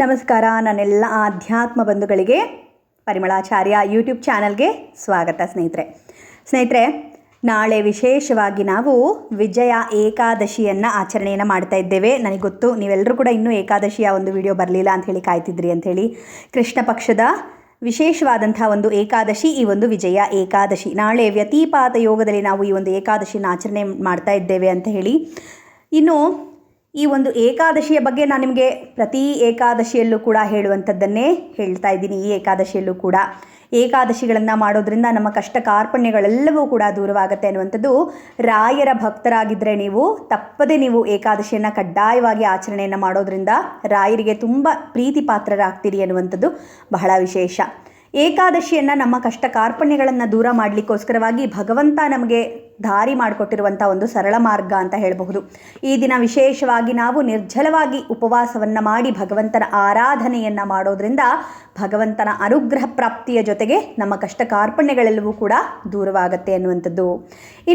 ನಮಸ್ಕಾರ. ನನ್ನೆಲ್ಲ ಆಧ್ಯಾತ್ಮ ಬಂಧುಗಳಿಗೆ, ಪರಿಮಳಾಚಾರ್ಯ ಯೂಟ್ಯೂಬ್ ಚಾನಲ್ಗೆ ಸ್ವಾಗತ ಸ್ನೇಹಿತರೆ. ಸ್ನೇಹಿತರೆ, ನಾಳೆ ವಿಶೇಷವಾಗಿ ನಾವು ವಿಜಯ ಏಕಾದಶಿಯನ್ನು ಆಚರಣೆಯನ್ನು ಮಾಡ್ತಾ ಇದ್ದೇವೆ. ನನಗೆ ಗೊತ್ತು ನೀವೆಲ್ಲರೂ ಕೂಡ ಇನ್ನೂ ಏಕಾದಶಿಯ ಒಂದು ವಿಡಿಯೋ ಬರಲಿಲ್ಲ ಅಂತ ಹೇಳಿ ಕಾಯ್ತಿದ್ರಿ ಅಂಥೇಳಿ ಕೃಷ್ಣ ಪಕ್ಷದ ವಿಶೇಷವಾದಂಥ ಒಂದು ಏಕಾದಶಿ, ಈ ಒಂದು ವಿಜಯ ಏಕಾದಶಿ. ನಾಳೆ ವ್ಯತಿಪಾತ ಯೋಗದಲ್ಲಿ ನಾವು ಈ ಒಂದು ಏಕಾದಶಿನ ಆಚರಣೆ ಮಾಡ್ತಾ ಇದ್ದೇವೆ ಅಂತ ಹೇಳಿ. ಇನ್ನು ಈ ಒಂದು ಏಕಾದಶಿಯ ಬಗ್ಗೆ ನಾನು ನಿಮಗೆ ಪ್ರತಿ ಏಕಾದಶಿಯಲ್ಲೂ ಕೂಡ ಹೇಳುವಂಥದ್ದನ್ನೇ ಹೇಳ್ತಾ ಇದ್ದೀನಿ. ಈ ಏಕಾದಶಿಯಲ್ಲೂ ಕೂಡ ಏಕಾದಶಿಗಳನ್ನು ಮಾಡೋದ್ರಿಂದ ನಮ್ಮ ಕಷ್ಟ ಕಾರ್ಪಣ್ಯಗಳೆಲ್ಲವೂ ಕೂಡ ದೂರವಾಗುತ್ತೆ ಅನ್ನುವಂಥದ್ದು. ರಾಯರ ಭಕ್ತರಾಗಿದ್ದರೆ ನೀವು ತಪ್ಪದೆ ನೀವು ಏಕಾದಶಿಯನ್ನು ಕಡ್ಡಾಯವಾಗಿ ಆಚರಣೆಯನ್ನು ಮಾಡೋದ್ರಿಂದ ರಾಯರಿಗೆ ತುಂಬ ಪ್ರೀತಿ ಪಾತ್ರರಾಗ್ತೀರಿ ಅನ್ನುವಂಥದ್ದು ಬಹಳ ವಿಶೇಷ. ಏಕಾದಶಿಯನ್ನು ನಮ್ಮ ಕಷ್ಟ ಕಾರ್ಪಣ್ಯಗಳನ್ನು ದೂರ ಮಾಡಲಿಕ್ಕೋಸ್ಕರವಾಗಿ ಭಗವಂತ ನಮಗೆ ದಾರಿ ಮಾಡಿಕೊಟ್ಟಿರುವಂಥ ಒಂದು ಸರಳ ಮಾರ್ಗ ಅಂತ ಹೇಳಬಹುದು. ಈ ದಿನ ವಿಶೇಷವಾಗಿ ನಾವು ನಿರ್ಜಲವಾಗಿ ಉಪವಾಸವನ್ನು ಮಾಡಿ ಭಗವಂತನ ಆರಾಧನೆಯನ್ನು ಮಾಡೋದ್ರಿಂದ ಭಗವಂತನ ಅನುಗ್ರಹ ಪ್ರಾಪ್ತಿಯ ಜೊತೆಗೆ ನಮ್ಮ ಕಷ್ಟ ಕಾರ್ಪಣ್ಯಗಳೆಲ್ಲವೂ ಕೂಡ ದೂರವಾಗುತ್ತೆ ಅನ್ನುವಂಥದ್ದು.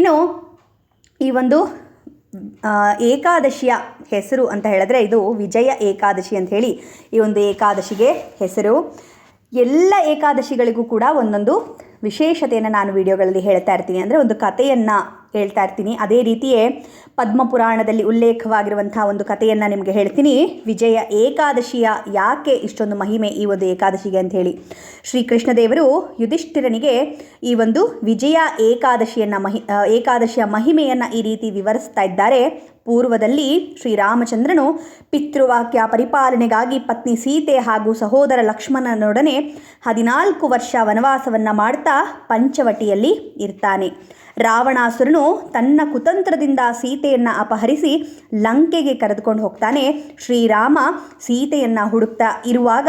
ಇನ್ನು ಈ ಒಂದು ಏಕಾದಶಿಯ ಹೆಸರು ಅಂತ ಹೇಳಿದ್ರೆ ಇದು ವಿಜಯ ಏಕಾದಶಿ ಅಂತ ಹೇಳಿ ಈ ಒಂದು ಏಕಾದಶಿಗೆ ಹೆಸರು. ಎಲ್ಲ ಏಕಾದಶಿಗಳಿಗೂ ಕೂಡ ಒಂದೊಂದು ವಿಶೇಷತೆಯನ್ನು ನಾನು ವಿಡಿಯೋಗಳಲ್ಲಿ ಹೇಳ್ತಾ ಇರ್ತೀನಿ. ಅಂದರೆ ಒಂದು ಕಥೆಯನ್ನು ಹೇಳ್ತಾ ಇರ್ತೀನಿ. ಅದೇ ರೀತಿಯೇ ಪದ್ಮಪುರಾಣದಲ್ಲಿ ಉಲ್ಲೇಖವಾಗಿರುವಂಥ ಒಂದು ಕಥೆಯನ್ನು ನಿಮಗೆ ಹೇಳ್ತೀನಿ. ವಿಜಯ ಏಕಾದಶಿಯ ಯಾಕೆ ಇಷ್ಟೊಂದು ಮಹಿಮೆ ಈ ಒಂದು ಏಕಾದಶಿಗೆ ಅಂತ ಹೇಳಿ. ಶ್ರೀಕೃಷ್ಣದೇವರು ಯುಧಿಷ್ಠಿರನಿಗೆ ಈ ಒಂದು ವಿಜಯ ಏಕಾದಶಿಯನ್ನು ಮಹಿ ಏಕಾದಶಿಯ ಮಹಿಮೆಯನ್ನು ಈ ರೀತಿ ವಿವರಿಸ್ತಾ ಇದ್ದಾರೆ. ಪೂರ್ವದಲ್ಲಿ ಶ್ರೀರಾಮಚಂದ್ರನು ಪಿತೃವಾಕ್ಯ ಪರಿಪಾಲನೆಗಾಗಿ ಪತ್ನಿ ಸೀತೆ ಹಾಗೂ ಸಹೋದರ ಲಕ್ಷ್ಮಣನೊಡನೆ ಹದಿನಾಲ್ಕು ವರ್ಷ ವನವಾಸವನ್ನು ಮಾಡ್ತಾ ಪಂಚವಟಿಯಲ್ಲಿ ಇರ್ತಾನೆ. ರಾವಣಾಸುರನು ತನ್ನ ಕುತಂತ್ರದಿಂದ ಸೀತೆಯನ್ನು ಅಪಹರಿಸಿ ಲಂಕೆಗೆ ಕರೆದುಕೊಂಡು ಹೋಗ್ತಾನೆ. ಶ್ರೀರಾಮ ಸೀತೆಯನ್ನು ಹುಡುಕ್ತಾ ಇರುವಾಗ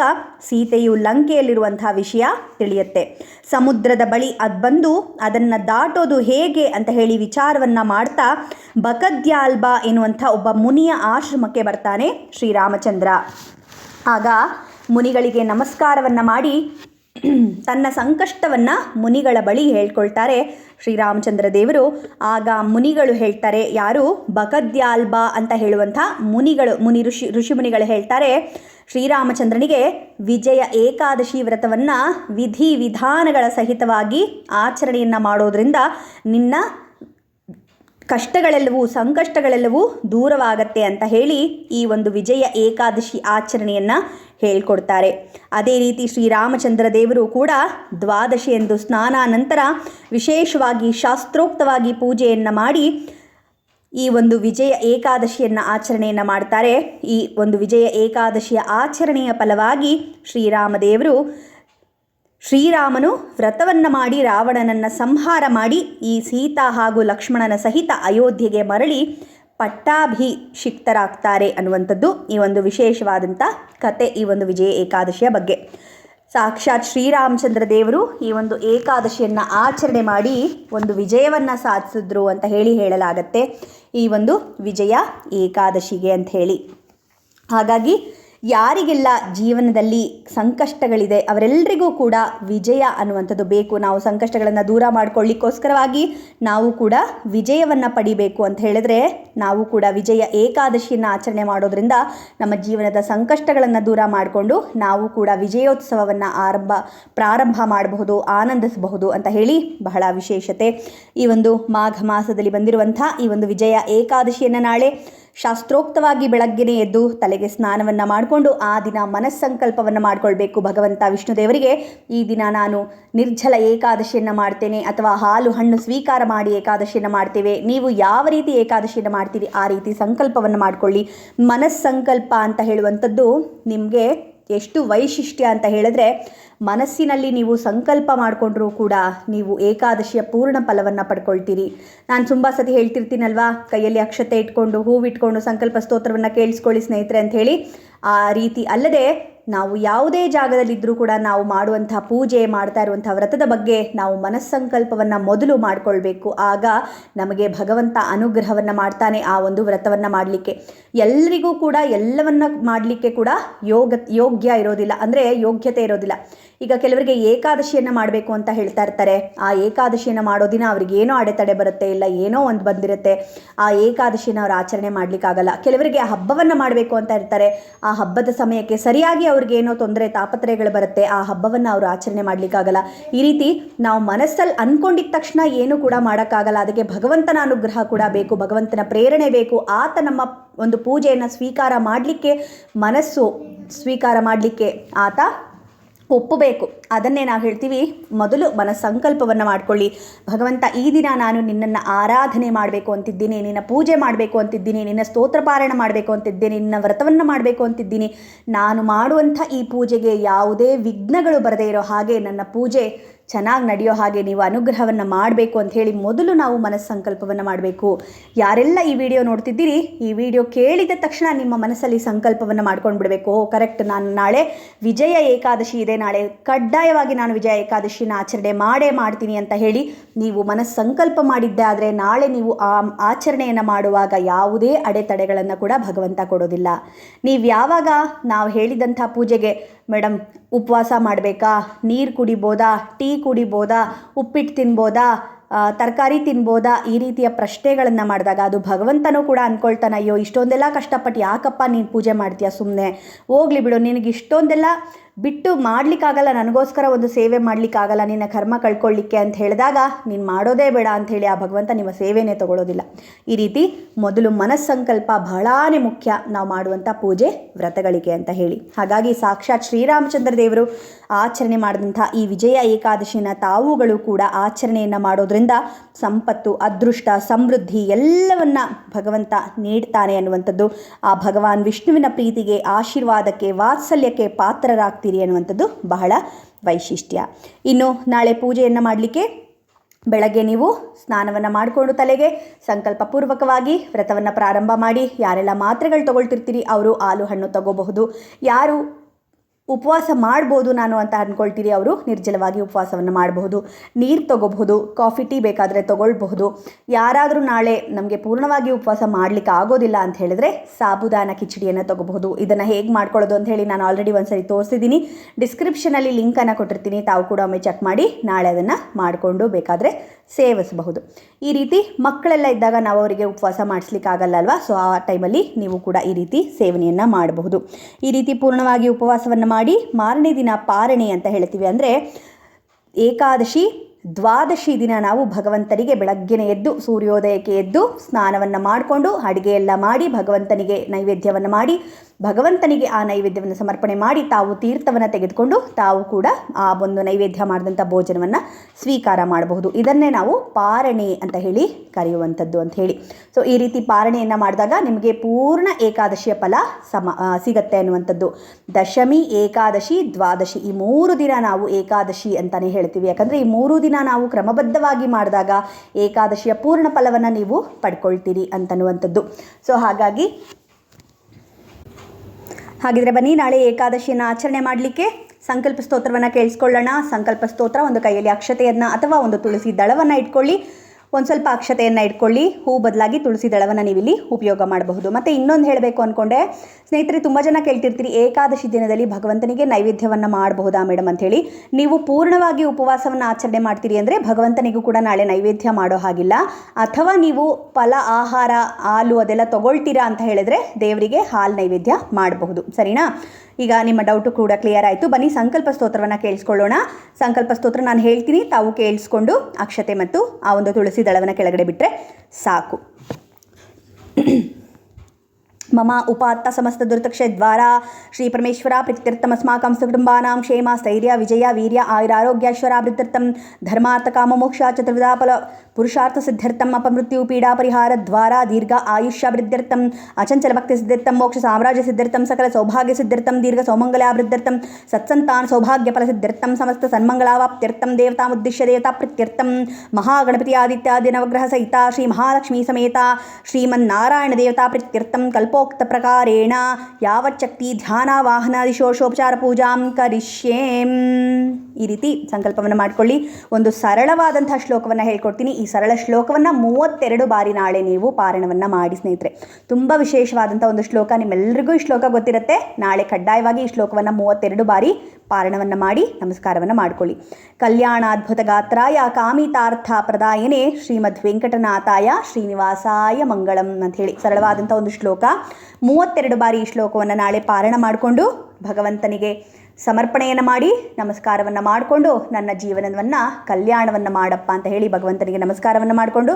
ಸೀತೆಯು ಲಂಕೆಯಲ್ಲಿರುವಂತಹ ವಿಷಯ ತಿಳಿಯುತ್ತೆ. ಸಮುದ್ರದ ಬಳಿ ಅದು ಬಂದು ಅದನ್ನು ದಾಟೋದು ಹೇಗೆ ಅಂತ ಹೇಳಿ ವಿಚಾರವನ್ನು ಮಾಡ್ತಾ ಬಕದ್ಯಾಲ್ಬ ಎನ್ನುವಂಥ ಒಬ್ಬ ಮುನಿಯ ಆಶ್ರಮಕ್ಕೆ ಬರ್ತಾನೆ ಶ್ರೀರಾಮಚಂದ್ರ. ಆಗ ಮುನಿಗಳಿಗೆ ನಮಸ್ಕಾರವನ್ನು ಮಾಡಿ ತನ್ನ ಸಂಕಷ್ಟವನ್ನು ಮುನಿಗಳ ಬಳಿ ಹೇಳ್ಕೊಳ್ತಾರೆ ಶ್ರೀರಾಮಚಂದ್ರ ದೇವರು. ಆಗ ಮುನಿಗಳು ಹೇಳ್ತಾರೆ, ಯಾರು ಬಕದ್ಯಾಲ್ಬ ಅಂತ ಹೇಳುವಂಥ ಮುನಿಗಳು, ಮುನಿ ಋಷಿ ಋಷಿಮುನಿಗಳು ಹೇಳ್ತಾರೆ ಶ್ರೀರಾಮಚಂದ್ರನಿಗೆ ವಿಜಯ ಏಕಾದಶಿ ವ್ರತವನ್ನು ವಿಧಿ ವಿಧಾನಗಳ ಸಹಿತವಾಗಿ ಆಚರಣೆಯನ್ನು ಮಾಡೋದರಿಂದ ನಿನ್ನ ಕಷ್ಟಗಳೆಲ್ಲವೂ, ಸಂಕಷ್ಟಗಳೆಲ್ಲವೂ ದೂರವಾಗತ್ತೆ ಅಂತ ಹೇಳಿ ಈ ಒಂದು ವಿಜಯ ಏಕಾದಶಿ ಆಚರಣೆಯನ್ನು ಹೇಳ್ಕೊಡ್ತಾರೆ. ಅದೇ ರೀತಿ ಶ್ರೀರಾಮಚಂದ್ರ ದೇವರು ಕೂಡ ದ್ವಾದಶಿ ಎಂದು ಸ್ನಾನ ನಂತರ ವಿಶೇಷವಾಗಿ ಶಾಸ್ತ್ರೋಕ್ತವಾಗಿ ಪೂಜೆಯನ್ನು ಮಾಡಿ ಈ ಒಂದು ವಿಜಯ ಏಕಾದಶಿಯನ್ನು ಆಚರಣೆಯನ್ನು ಮಾಡ್ತಾರೆ. ಈ ಒಂದು ವಿಜಯ ಏಕಾದಶಿಯ ಆಚರಣೆಯ ಫಲವಾಗಿ ಶ್ರೀರಾಮದೇವರು ಶ್ರೀರಾಮನು ವ್ರತವನ್ನು ಮಾಡಿ ರಾವಣನನ್ನು ಸಂಹಾರ ಮಾಡಿ ಈ ಸೀತಾ ಹಾಗೂ ಲಕ್ಷ್ಮಣನ ಸಹಿತ ಅಯೋಧ್ಯೆಗೆ ಮರಳಿ ಪಟ್ಟಾಭಿಷಿಕ್ತರಾಗ್ತಾರೆ ಅನ್ನುವಂಥದ್ದು ಈ ಒಂದು ವಿಶೇಷವಾದಂಥ ಕತೆ ಈ ಒಂದು ವಿಜಯ ಏಕಾದಶಿಯ ಬಗ್ಗೆ. ಸಾಕ್ಷಾತ್ ಶ್ರೀರಾಮಚಂದ್ರ ದೇವರು ಈ ಒಂದು ಏಕಾದಶಿಯನ್ನು ಆಚರಣೆ ಮಾಡಿ ಒಂದು ವಿಜಯವನ್ನು ಸಾಧಿಸಿದ್ರು ಅಂತ ಹೇಳಿ ಹೇಳಲಾಗತ್ತೆ. ಈ ಒಂದು ವಿಜಯ ಏಕಾದಶಿಗೆ ಅಂತ ಹೇಳಿ. ಹಾಗಾಗಿ ಯಾರಿಗೆಲ್ಲ ಜೀವನದಲ್ಲಿ ಸಂಕಷ್ಟಗಳಿದೆ ಅವರೆಲ್ಲರಿಗೂ ಕೂಡ ವಿಜಯ ಅನ್ನುವಂಥದ್ದು ಬೇಕು. ನಾವು ಸಂಕಷ್ಟಗಳನ್ನು ದೂರ ಮಾಡ್ಕೊಳ್ಳಿಕ್ಕೋಸ್ಕರವಾಗಿ ನಾವು ಕೂಡ ವಿಜಯವನ್ನು ಪಡಿಬೇಕು ಅಂತ ಹೇಳಿದ್ರೆ ನಾವು ಕೂಡ ವಿಜಯ ಏಕಾದಶಿಯನ್ನು ಆಚರಣೆ ಮಾಡೋದ್ರಿಂದ ನಮ್ಮ ಜೀವನದ ಸಂಕಷ್ಟಗಳನ್ನು ದೂರ ಮಾಡಿಕೊಂಡು ನಾವು ಕೂಡ ವಿಜಯೋತ್ಸವವನ್ನು ಆರಂಭ, ಪ್ರಾರಂಭ ಮಾಡಬಹುದು, ಆನಂದಿಸಬಹುದು ಅಂತ ಹೇಳಿ ಬಹಳ ವಿಶೇಷತೆ. ಈ ಒಂದು ಮಾಘ ಮಾಸದಲ್ಲಿ ಬಂದಿರುವಂಥ ಈ ಒಂದು ವಿಜಯ ಏಕಾದಶಿಯನ್ನು ನಾಳೆ ಶಾಸ್ತ್ರೋಕ್ತವಾಗಿ ಬೆಳಗ್ಗೆನೆ ಎದ್ದು ತಲೆಗೆ ಸ್ನಾನವನ್ನು ಮಾಡಿಕೊಂಡು ಆ ದಿನ ಮನಸ್ಸಂಕಲ್ಪವನ್ನು ಮಾಡಿಕೊಳ್ಬೇಕು. ಭಗವಂತ ವಿಷ್ಣುದೇವರಿಗೆ ಈ ದಿನ ನಾನು ನಿರ್ಜಲ ಏಕಾದಶಿಯನ್ನು ಮಾಡ್ತೇನೆ ಅಥವಾ ಹಾಲು ಹಣ್ಣು ಸ್ವೀಕಾರ ಮಾಡಿ ಏಕಾದಶಿಯನ್ನು ಮಾಡ್ತೇವೆ. ನೀವು ಯಾವ ರೀತಿ ಏಕಾದಶಿಯನ್ನು ಮಾಡ್ತೀರಿ ಆ ರೀತಿ ಸಂಕಲ್ಪವನ್ನು ಮಾಡಿಕೊಳ್ಳಿ. ಮನಸ್ಸಂಕಲ್ಪ ಅಂತ ಹೇಳುವಂಥದ್ದು ನಿಮಗೆ ಎಷ್ಟು ವೈಶಿಷ್ಟ್ಯ ಅಂತ ಹೇಳಿದ್ರೆ ಮನಸ್ಸಿನಲ್ಲಿ ನೀವು ಸಂಕಲ್ಪ ಮಾಡಿಕೊಂಡ್ರೂ ಕೂಡ ನೀವು ಏಕಾದಶಿಯ ಪೂರ್ಣ ಫಲವನ್ನು ಪಡ್ಕೊಳ್ತೀರಿ. ನಾನು ತುಂಬ ಸತಿ ಹೇಳ್ತಿರ್ತೀನಲ್ವಾ, ಕೈಯಲ್ಲಿ ಅಕ್ಷತೆ ಇಟ್ಕೊಂಡು, ಹೂವಿಟ್ಕೊಂಡು, ಸಂಕಲ್ಪ ಸ್ತೋತ್ರವನ್ನು ಕೇಳಿಸ್ಕೊಳ್ಳಿ ಸ್ನೇಹಿತರೆ ಅಂತ ಹೇಳಿ, ಆ ರೀತಿ ಅಲ್ಲದೆ ನಾವು ಯಾವುದೇ ಜಾಗದಲ್ಲಿದ್ದರೂ ಕೂಡ ನಾವು ಮಾಡುವಂಥ ಪೂಜೆ ಮಾಡ್ತಾ ಇರುವಂಥ ವ್ರತದ ಬಗ್ಗೆ ನಾವು ಮನಸ್ಸಂಕಲ್ಪವನ್ನು ಮೊದಲು ಮಾಡಿಕೊಳ್ಬೇಕು. ಆಗ ನಮಗೆ ಭಗವಂತ ಅನುಗ್ರಹವನ್ನು ಮಾಡ್ತಾನೆ ಆ ಒಂದು ವ್ರತವನ್ನು ಮಾಡಲಿಕ್ಕೆ. ಎಲ್ಲರಿಗೂ ಕೂಡ ಎಲ್ಲವನ್ನ ಮಾಡಲಿಕ್ಕೆ ಕೂಡ ಯೋಗ, ಯೋಗ್ಯ ಇರೋದಿಲ್ಲ. ಅಂದರೆ ಯೋಗ್ಯತೆ ಇರೋದಿಲ್ಲ. ಈಗ ಕೆಲವರಿಗೆ ಏಕಾದಶಿಯನ್ನು ಮಾಡಬೇಕು ಅಂತ ಹೇಳ್ತಾ ಇರ್ತಾರೆ. ಆ ಏಕಾದಶಿಯನ್ನು ಮಾಡೋ ದಿನ ಅವ್ರಿಗೆ ಏನೋ ಅಡೆತಡೆ ಬರುತ್ತೆ ಇಲ್ಲ ಏನೋ ಒಂದು ಬಂದಿರುತ್ತೆ. ಆ ಏಕಾದಶಿನ ಅವ್ರು ಆಚರಣೆ ಮಾಡಲಿಕ್ಕಾಗಲ್ಲ. ಕೆಲವರಿಗೆ ಹಬ್ಬವನ್ನು ಮಾಡಬೇಕು ಅಂತ ಇರ್ತಾರೆ. ಆ ಹಬ್ಬದ ಸಮಯಕ್ಕೆ ಸರಿಯಾಗಿ ಅವ್ರಿಗೆ ಏನೋ ತೊಂದರೆ, ತಾಪತ್ರಯಗಳು ಬರುತ್ತೆ, ಆ ಹಬ್ಬವನ್ನು ಅವರು ಆಚರಣೆ ಮಾಡಲಿಕ್ಕಾಗಲ್ಲ. ಈ ರೀತಿ ನಾವು ಮನಸ್ಸಲ್ಲಿ ಅಂದ್ಕೊಂಡಿದ್ದ ತಕ್ಷಣ ಏನು ಕೂಡ ಮಾಡೋಕ್ಕಾಗಲ್ಲ. ಅದಕ್ಕೆ ಭಗವಂತನ ಅನುಗ್ರಹ ಕೂಡ ಬೇಕು, ಭಗವಂತನ ಪ್ರೇರಣೆ ಬೇಕು. ಆತ ನಮ್ಮ ಒಂದು ಪೂಜೆಯನ್ನು ಸ್ವೀಕಾರ ಮಾಡಲಿಕ್ಕೆ ಮನಸ್ಸು ಸ್ವೀಕಾರ ಮಾಡಲಿಕ್ಕೆ ಆತ ಒಪ್ಪಬೇಕು. ಅದನ್ನೇ ನಾವು ಹೇಳ್ತೀವಿ, ಮೊದಲು ಮನ ಸಂಕಲ್ಪವನ್ನು ಮಾಡಿಕೊಳ್ಳಿ. ಭಗವಂತ ಈ ದಿನ ನಾನು ನಿನ್ನನ್ನು ಆರಾಧನೆ ಮಾಡಬೇಕು ಅಂತಿದ್ದೀನಿ, ನಿನ್ನ ಪೂಜೆ ಮಾಡಬೇಕು ಅಂತಿದ್ದೀನಿ, ನಿನ್ನ ಸ್ತೋತ್ರ ಪಾರಾಯಣ ಮಾಡಬೇಕು ಅಂತಿದ್ದೀನಿ, ನಿನ್ನ ವ್ರತವನ್ನು ಮಾಡಬೇಕು ಅಂತಿದ್ದೀನಿ. ನಾನು ಮಾಡುವಂಥ ಈ ಪೂಜೆಗೆ ಯಾವುದೇ ವಿಘ್ನಗಳು ಬರದೇ ಇರೋ ಹಾಗೆ ನನ್ನ ಪೂಜೆ ಚೆನ್ನಾಗಿ ನಡೆಯೋ ಹಾಗೆ ನೀವು ಅನುಗ್ರಹವನ್ನು ಮಾಡಬೇಕು ಅಂತ ಹೇಳಿ ಮೊದಲು ನಾವು ಮನಸ್ಸಂಕಲ್ಪವನ್ನು ಮಾಡಬೇಕು. ಯಾರೆಲ್ಲ ಈ ವಿಡಿಯೋ ನೋಡ್ತಿದ್ದೀರಿ, ಈ ವಿಡಿಯೋ ಕೇಳಿದ ತಕ್ಷಣ ನಿಮ್ಮ ಮನಸ್ಸಲ್ಲಿ ಸಂಕಲ್ಪವನ್ನು ಮಾಡ್ಕೊಂಡು ಬಿಡಬೇಕು. ಕರೆಕ್ಟ್. ನಾನು ನಾಳೆ ವಿಜಯ ಏಕಾದಶಿ ಇದೆ. ನಾಳೆ ಕಡ್ಡಾಯವಾಗಿ ನಾನು ವಿಜಯ ಏಕಾದಶಿನ ಆಚರಣೆ ಮಾಡೇ ಮಾಡ್ತೀನಿ ಅಂತ ಹೇಳಿ ನೀವು ಮನಸ್ಸಂಕಲ್ಪ ಮಾಡಿದ್ದೆ ಆದರೆ ನಾಳೆ ನೀವು ಆ ಆಚರಣೆಯನ್ನು ಮಾಡುವಾಗ ಯಾವುದೇ ಅಡೆತಡೆಗಳನ್ನು ಕೂಡ ಭಗವಂತ ಕೊಡೋದಿಲ್ಲ. ನೀವು ಯಾವಾಗ ನಾವು ಹೇಳಿದಂಥ ಪೂಜೆಗೆ ಮೇಡಮ್ ಉಪವಾಸ ಮಾಡಬೇಕಾ? ನೀರು ಕುಡಿಬೋದಾ? ಟೀ ಕುಡಿಬೋದಾ? ಉಪ್ಪಿಟ್ಟು ತಿನ್ಬೋದಾ? ತರಕಾರಿ ತಿನ್ಬೋದಾ? ಈ ರೀತಿಯ ಪ್ರಶ್ನೆಗಳನ್ನು ಮಾಡಿದಾಗ ಅದು ಭಗವಂತನೂ ಕೂಡ ಅಂದ್ಕೊಳ್ತಾನೆ, ಅಯ್ಯೋ, ಇಷ್ಟೊಂದೆಲ್ಲ ಕಷ್ಟಪಟ್ಟು ಯಾಕಪ್ಪ ನೀನು ಪೂಜೆ ಮಾಡ್ತೀಯ ಸುಮ್ಮನೆ ಹೋಗ್ಲಿ ಬಿಡು ನಿನಗೆ ಇಷ್ಟೊಂದೆಲ್ಲ ಬಿಟ್ಟು ಮಾಡಲಿಕ್ಕಾಗಲ್ಲ, ನನಗೋಸ್ಕರ ಒಂದು ಸೇವೆ ಮಾಡಲಿಕ್ಕಾಗಲ್ಲ, ನಿನ್ನ ಕರ್ಮ ಕಳ್ಕೊಳ್ಳಿಕ್ಕೆ ಅಂತ ಹೇಳಿದಾಗ ನೀನು ಮಾಡೋದೇ ಬೇಡ ಅಂಥೇಳಿ ಆ ಭಗವಂತ ನಿಮ್ಮ ಸೇವೆನೇ ತಗೊಳ್ಳೋದಿಲ್ಲ ಈ ರೀತಿ ಮೊದಲು ಮನಸ್ಸಂಕಲ್ಪ ಬಹಳಾನೇ ಮುಖ್ಯ ನಾವು ಮಾಡುವಂಥ ಪೂಜೆ ವ್ರತಗಳಿಗೆ ಅಂತ ಹೇಳಿ. ಹಾಗಾಗಿ ಸಾಕ್ಷಾತ್ ಶ್ರೀರಾಮಚಂದ್ರ ದೇವರು ಆಚರಣೆ ಮಾಡಿದಂಥ ಈ ವಿಜಯ ಏಕಾದಶಿನ ತಾವುಗಳು ಕೂಡ ಆಚರಣೆಯನ್ನು ಮಾಡೋದ್ರಿಂದ ಸಂಪತ್ತು, ಅದೃಷ್ಟ, ಸಮೃದ್ಧಿ ಎಲ್ಲವನ್ನ ಭಗವಂತ ನೀಡ್ತಾನೆ ಅನ್ನುವಂಥದ್ದು ಆ ಭಗವಾನ್ ವಿಷ್ಣುವಿನ ಪ್ರೀತಿಗೆ, ಆಶೀರ್ವಾದಕ್ಕೆ, ವಾತ್ಸಲ್ಯಕ್ಕೆ ಪಾತ್ರರಾಗ್ತೀರಿ ಅನ್ನುವಂಥದ್ದು ಬಹಳ ವೈಶಿಷ್ಟ್ಯ. ಇನ್ನು ನಾಳೆ ಪೂಜೆಯನ್ನು ಮಾಡಲಿಕ್ಕೆ ಬೆಳಗ್ಗೆ ನೀವು ಸ್ನಾನವನ್ನು ಮಾಡಿಕೊಂಡು ತಲೆಗೆ ಸಂಕಲ್ಪಪೂರ್ವಕವಾಗಿ ವ್ರತವನ್ನು ಪ್ರಾರಂಭ ಮಾಡಿ, ಯಾರೆಲ್ಲ ಮಾತ್ರೆಗಳು ತಗೊಳ್ತಿರ್ತೀರಿ, ಅವರು ಹಾಲು ಹಣ್ಣು ತಗೋಬಹುದು. ಯಾರು ಉಪವಾಸ ಮಾಡ್ಬೋದು ನಾನು ಅಂತ ಅಂದ್ಕೊಳ್ತೀರಿ ಅವರು, ನಿರ್ಜಲವಾಗಿ ಉಪವಾಸವನ್ನು ಮಾಡಬಹುದು. ನೀರು ತೊಗೋಬಹುದು, ಕಾಫಿ, ಟೀ ಬೇಕಾದರೆ ತೊಗೊಳ್ಬಹುದು. ಯಾರಾದರೂ ನಾಳೆ ನಮಗೆ ಪೂರ್ಣವಾಗಿ ಉಪವಾಸ ಮಾಡಲಿಕ್ಕೆ ಆಗೋದಿಲ್ಲ ಅಂತ ಹೇಳಿದ್ರೆ ಸಾಬುದಾನ ಕಿಚಡಿಯನ್ನು ತೊಗೋಬಹುದು. ಇದನ್ನು ಹೇಗೆ ಮಾಡ್ಕೊಳ್ಳೋದು ಅಂತ ಹೇಳಿ ನಾನು ಆಲ್ರೆಡಿ ಒಂದ್ಸರಿ ತೋರಿಸಿದ್ದೀನಿ. ಡಿಸ್ಕ್ರಿಪ್ಷನಲ್ಲಿ ಲಿಂಕನ್ನು ಕೊಟ್ಟಿರ್ತೀನಿ. ತಾವು ಕೂಡ ಒಮ್ಮೆ ಚೆಕ್ ಮಾಡಿ, ನಾಳೆ ಅದನ್ನು ಮಾಡಿಕೊಂಡು ಬೇಕಾದರೆ ಸೇವಿಸಬಹುದು. ಈ ರೀತಿ ಮಕ್ಕಳೆಲ್ಲ ಇದ್ದಾಗ ನಾವು ಅವರಿಗೆ ಉಪವಾಸ ಮಾಡಿಸ್ಲಿಕ್ಕಾಗಲ್ಲ ಅಲ್ವಾ? ಸೊ ಆ ಟೈಮಲ್ಲಿ ನೀವು ಕೂಡ ಈ ರೀತಿ ಸೇವನೆಯನ್ನು ಮಾಡಬಹುದು. ಈ ರೀತಿ ಪೂರ್ಣವಾಗಿ ಉಪವಾಸವನ್ನು ಮಾಡಿ ಮಾರನೇ ದಿನ ಪಾರಣೆ ಅಂತ ಹೇಳ್ತೀವಿ. ಅಂದರೆ ಏಕಾದಶಿ, ದ್ವಾದಶಿ ದಿನ ನಾವು ಭಗವಂತನಿಗೆ ಬೆಳಗ್ಗೆನೆ ಎದ್ದು, ಸೂರ್ಯೋದಯಕ್ಕೆ ಎದ್ದು ಸ್ನಾನವನ್ನು ಮಾಡಿಕೊಂಡು ಅಡುಗೆ ಎಲ್ಲ ಮಾಡಿ ಭಗವಂತನಿಗೆ ನೈವೇದ್ಯವನ್ನು ಮಾಡಿ ಭಗವಂತನಿಗೆ ಆ ನೈವೇದ್ಯವನ್ನು ಸಮರ್ಪಣೆ ಮಾಡಿ ತಾವು ತೀರ್ಥವನ್ನು ತೆಗೆದುಕೊಂಡು ತಾವು ಕೂಡ ಆ ಒಂದು ನೈವೇದ್ಯ ಮಾಡಿದಂಥ ಭೋಜನವನ್ನು ಸ್ವೀಕಾರ ಮಾಡಬಹುದು. ಇದನ್ನೇ ನಾವು ಪಾರಣೆ ಅಂತ ಹೇಳಿ ಕರೆಯುವಂಥದ್ದು ಅಂತ ಹೇಳಿ. ಸೊ ಈ ರೀತಿ ಪಾರಣೆಯನ್ನು ಮಾಡಿದಾಗ ನಿಮಗೆ ಪೂರ್ಣ ಏಕಾದಶಿಯ ಫಲ ಸಮ ಸಿಗತ್ತೆ ಅನ್ನುವಂಥದ್ದು. ದಶಮಿ, ಏಕಾದಶಿ, ದ್ವಾದಶಿ ಈ ಮೂರು ದಿನ ನಾವು ಏಕಾದಶಿ ಅಂತಲೇ ಹೇಳ್ತೀವಿ. ಯಾಕಂದರೆ ಈ ಮೂರು ದಿನ ನಾವು ಕ್ರಮಬದ್ಧವಾಗಿ ಮಾಡಿದಾಗ ಏಕಾದಶಿಯ ಪೂರ್ಣ ಫಲವನ್ನು ನೀವು ಪಡ್ಕೊಳ್ತೀರಿ ಅಂತನ್ನುವಂಥದ್ದು. ಸೊ ಹಾಗಾಗಿ ಹಾಗಿದ್ರೆ ಬನ್ನಿ, ನಾಳೆ ಏಕಾದಶಿಯನ್ನು ಆಚರಣೆ ಮಾಡಲಿಕ್ಕೆ ಸಂಕಲ್ಪ ಸ್ತೋತ್ರವನ್ನು ಕೇಳಿಸ್ಕೊಳ್ಳೋಣ. ಸಂಕಲ್ಪ ಸ್ತೋತ್ರ, ಒಂದು ಕೈಯಲ್ಲಿ ಅಕ್ಷತೆಯನ್ನು ಅಥವಾ ಒಂದು ತುಳಸಿ ದಳವನ್ನು ಇಟ್ಕೊಳ್ಳಿ. ಒಂದು ಸ್ವಲ್ಪ ಅಕ್ಷತೆಯನ್ನು ಇಟ್ಕೊಳ್ಳಿ. ಹೂ ಬದಲಾಗಿ ತುಳಸಿ ದಳವನ್ನು ನೀವಿಲ್ಲಿ ಉಪಯೋಗ ಮಾಡಬಹುದು. ಮತ್ತು ಇನ್ನೊಂದು ಹೇಳಬೇಕು ಅಂದ್ಕೊಂಡೆ ಸ್ನೇಹಿತರೆ, ತುಂಬ ಜನ ಕೇಳ್ತಿರ್ತೀರಿ, ಏಕಾದಶಿ ದಿನದಲ್ಲಿ ಭಗವಂತನಿಗೆ ನೈವೇದ್ಯವನ್ನು ಮಾಡಬಹುದಾ ಮೇಡಮ್ ಅಂಥೇಳಿ ನೀವು ಪೂರ್ಣವಾಗಿ ಉಪವಾಸವನ್ನು ಆಚರಣೆ ಮಾಡ್ತೀರಿ ಅಂದರೆ ಭಗವಂತನಿಗೂ ಕೂಡ ನಾಳೆ ನೈವೇದ್ಯ ಮಾಡೋ ಹಾಗಿಲ್ಲ. ಅಥವಾ ನೀವು ಫಲ, ಆಹಾರ, ಹಾಲು ಅದೆಲ್ಲ ತಗೊಳ್ತೀರಾ ಅಂತ ಹೇಳಿದ್ರೆ ದೇವರಿಗೆ ಹಾಲು ನೈವೇದ್ಯ ಮಾಡಬಹುದು. ಸರಿನಾ? ಈಗ ನಿಮ್ಮ ಡೌಟು ಕೂಡ ಕ್ಲಿಯರ್ ಆಯಿತು. ಬನ್ನಿ, ಸಂಕಲ್ಪ ಸ್ತೋತ್ರವನ್ನು ಕೇಳಿಸ್ಕೊಳ್ಳೋಣ. ಸಂಕಲ್ಪ ಸ್ತೋತ್ರ ನಾನು ಹೇಳ್ತೀನಿ, ತಾವು ಕೇಳಿಸ್ಕೊಂಡು ಅಕ್ಷತೆ ಮತ್ತು ಆ ಒಂದು ತುಳಸಿ ದಳವನ್ನು ಕೆಳಗಡೆ ಬಿಟ್ಟರೆ ಸಾಕು. మమ ఉపాత్త సమస్త దుర్తక్ష ద్వారా శ్రీ పరమేశ్వర ప్రిత్యర్థమస్మాకం సుకుటుంబానాం క్షేమ స్థైర్య విజయ వీర్య ఆయురారోగ్యాశ్వరాభిత్యర్థం ధర్మార్థ కామమోక్ష చతుర్విధాపల పురుషార్థ సిద్ధ్యర్థం అపమృత్యు పీడా పరిహార ద్వారా దీర్ఘ ఆయుష్యాభివృద్ధ్యర్థం అచంచల భక్తి సిద్ధ్యర్థం మోక్ష సామ్రాజ్య సిద్ధ్యర్థం సకల సౌభాగ్య సిద్ధ్యర్థం దీర్ఘ సౌమంగళాభివృద్ధ్యర్థం సత్సంతాన్ సౌభాగ్యఫల సిద్ధ్యర్థం సమస్త సన్మంగళావాప్త్యర్థం దేవతాముద్దిశ్య దేవతా మహాగణపతి ఆదిత్యాది నవగ్రహ సహిత శ్రీ మహాలక్ష్మీ సమేత శ్రీమన్నారాయణ దేవతా కల్పో ಪ್ರಕಾರೇಣ ಯಾವಚ್ಚಕ್ತಿ ಧ್ಯಾನ ವಾಹನಾದಿ ಶೋಷೋಪಚಾರ ಪೂಜಾಂ ಕರಿಷ್ಯೇಂ. ಈ ರೀತಿ ಸಂಕಲ್ಪವನ್ನು ಮಾಡಿಕೊಳ್ಳಿ. ಒಂದು ಸರಳವಾದಂಥ ಶ್ಲೋಕವನ್ನು ಹೇಳ್ಕೊಡ್ತೀನಿ. ಈ ಸರಳ ಶ್ಲೋಕವನ್ನು ಮೂವತ್ತೆರಡು ಬಾರಿ ನಾಳೆ ನೀವು ಪಾರಣವನ್ನು ಮಾಡಿ ಸ್ನೇಹಿತರೆ. ತುಂಬ ವಿಶೇಷವಾದಂಥ ಒಂದು ಶ್ಲೋಕ ನಿಮ್ಮೆಲ್ಲರಿಗೂ ಈ ಶ್ಲೋಕ ಗೊತ್ತಿರುತ್ತೆ. ನಾಳೆ ಕಡ್ಡಾಯವಾಗಿ ಈ ಶ್ಲೋಕವನ್ನು ಮೂವತ್ತೆರಡು ಬಾರಿ ಪಾರಣವನ್ನು ಮಾಡಿ ನಮಸ್ಕಾರವನ್ನು ಮಾಡಿಕೊಳ್ಳಿ. ಕಲ್ಯಾಣಾದ್ಭುತ ಗಾತ್ರಾಯ ಕಾಮಿತಾರ್ಥ ಪ್ರದಾಯನೇ ಶ್ರೀಮದ್ ವೆಂಕಟನಾಥಾಯ ಶ್ರೀನಿವಾಸಾಯ ಮಂಗಳಂ ಅಂತ ಹೇಳಿ ಸರಳವಾದಂಥ ಒಂದು ಶ್ಲೋಕ. ಮೂವತ್ತೆರಡು ಬಾರಿ ಈ ಶ್ಲೋಕವನ್ನು ನಾಳೆ ಪಾರಣ ಮಾಡಿಕೊಂಡು ಭಗವಂತನಿಗೆ ಸಮರ್ಪಣೆಯನ್ನು ಮಾಡಿ, ನಮಸ್ಕಾರವನ್ನು ಮಾಡಿಕೊಂಡು, ನನ್ನ ಜೀವನವನ್ನು, ಕಲ್ಯಾಣವನ್ನು ಮಾಡಪ್ಪ ಅಂತ ಹೇಳಿ ಭಗವಂತನಿಗೆ ನಮಸ್ಕಾರವನ್ನು ಮಾಡಿಕೊಂಡು,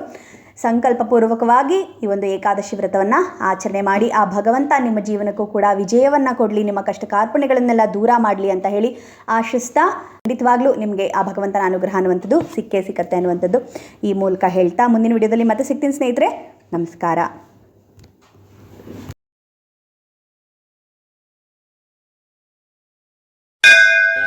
ಸಂಕಲ್ಪಪೂರ್ವಕವಾಗಿ ಈ ಒಂದು ಏಕಾದಶಿ ವ್ರತವನ್ನು ಆಚರಣೆ ಮಾಡಿ, ಆ ಭಗವಂತ ನಿಮ್ಮ ಜೀವನಕ್ಕೂ ಕೂಡ ವಿಜಯವನ್ನು ಕೊಡಲಿ, ನಿಮ್ಮ ಕಷ್ಟ ಕಾರ್ಪಣ್ಯಗಳನ್ನೆಲ್ಲ ದೂರ ಮಾಡಲಿ ಅಂತ ಹೇಳಿ ಆಶಿಸ್ತಾ, ಖಂಡಿತವಾಗ್ಲೂ ನಿಮಗೆ ಆ ಭಗವಂತನ ಅನುಗ್ರಹ ಅನ್ನುವಂಥದ್ದು ಸಿಕ್ಕೇ ಸಿಕ್ಕತ್ತೆ ಅನ್ನುವಂಥದ್ದು ಈ ಮೂಲಕ ಹೇಳ್ತಾ ಮುಂದಿನ ವಿಡಿಯೋದಲ್ಲಿ ಮತ್ತೆ ಸಿಗ್ತೀನಿ ಸ್ನೇಹಿತರೆ, ನಮಸ್ಕಾರ.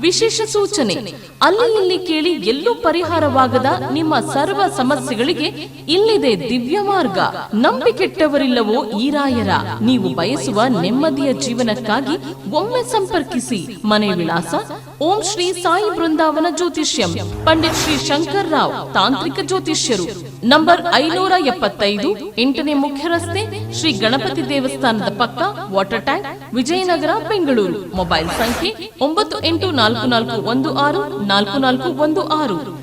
ವಿಶೇಷ ಸೂಚನೆ. ಅಲ್ಲಿ ಇಲ್ಲಿ ಕೇಳಿ ಎಲ್ಲೂ ಪರಿಹಾರವಾಗದ ನಿಮ್ಮ ಸರ್ವ ಸಮಸ್ಯೆಗಳಿಗೆ ಇಲ್ಲಿದೆ ದಿವ್ಯ ಮಾರ್ಗ. ನಂಬಿಕೆಟ್ಟವರಿಲ್ಲವೋ ಈರಾಯರ, ನೀವು ಬಯಸುವ ನೆಮ್ಮದಿಯ ಜೀವನಕ್ಕಾಗಿ ಒಮ್ಮೆ ಸಂಪರ್ಕಿಸಿ. ಮನೆ ವಿಳಾಸ, ಓಂ ಶ್ರೀ ಸಾಯಿ ಬೃಂದಾವನ ಜ್ಯೋತಿಷ್ಯಂ. ಪಂಡಿತ್ ಶ್ರೀ ಶಂಕರ್ ರಾವ್, ತಾಂತ್ರಿಕ ಜ್ಯೋತಿಷ್ಯರು. ನಂಬರ್ ಐನೂರ ಎಪ್ಪತ್ತೈದು ಎಂಟನೇ ಮುಖ್ಯ ರಸ್ತೆ ಶ್ರೀ ಗಣಪತಿ ದೇವಸ್ಥಾನದ ಪಕ್ಕ water tank Vijayanagar, Bengaluru. Mobile ಸಂಖ್ಯೆ ಒಂಬತ್ತು ಎಂಟು ನಾಲ್ಕು ನಾಲ್ಕು ಒಂದು ಆರು, ನಾಲ್ಕು ನಾಲ್ಕು ಒಂದು ಆರು.